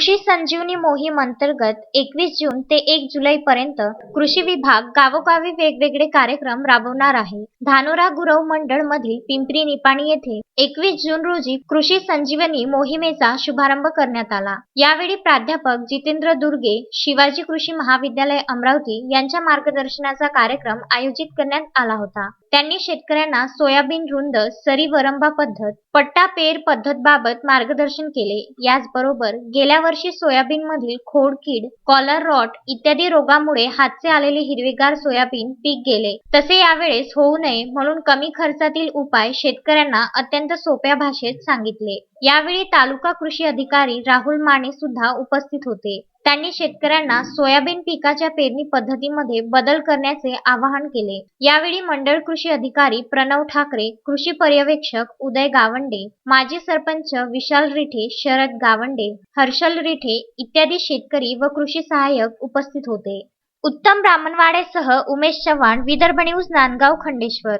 कृषी संजीवनी मोहीम अंतर्गत एकवीस जून ते एक जुलै पर्यंत कृषी विभाग गावोगावी वेगवेगळे कार्यक्रम राबवणार आहे. धानोरा गुरव मंडळ मधील पिंपरी निपाणी येथे एकवीस जून रोजी कृषी संजीवनी मोहिमेचा शुभारंभ करण्यात आला. यावेळी प्राध्यापक जितेंद्र दुर्गे शिवाजी कृषी महाविद्यालय अमरावती यांच्या मार्गदर्शनाचा कार्यक्रम आयोजित करण्यात आला होता. त्यांनी शेतकऱ्यांना सोयाबीन रुंद सरी वरंबा पद्धत पट्टा पेर पद्धत बाबत मार्गदर्शन केले. याचबरोबर गेल्या वर्षी सोयाबीन मधील खोडकीड कॉलर रॉट इत्यादी रोगामुळे हातचे आलेले हिरवेगार सोयाबीन पीक गेले. तसे यावेळेस होऊ नये म्हणून कमी खर्चातील उपाय शेतकऱ्यांना अत्यंत सोप्या भाषेत सांगितले. यावेळी तालुका कृषी अधिकारी राहुल माने सुद्धा उपस्थित होते. त्यांनी शेतकऱ्यांना सोयाबीन पिकाच्या पेरणी पद्धतीमध्ये बदल करण्याचे आवाहन केले. यावेळी मंडळ कृषी अधिकारी प्रणव ठाकरे कृषी पर्यवेक्षक उदय गावंडे माजी सरपंच विशाल रिठे शरद गावंडे हर्षल रिठे इत्यादी शेतकरी व कृषी सहाय्यक उपस्थित होते. उत्तम ब्राह्मणवाडेसह उमेश चव्हाण विदर्भ न्यूज नांदगाव खंडेश्वर.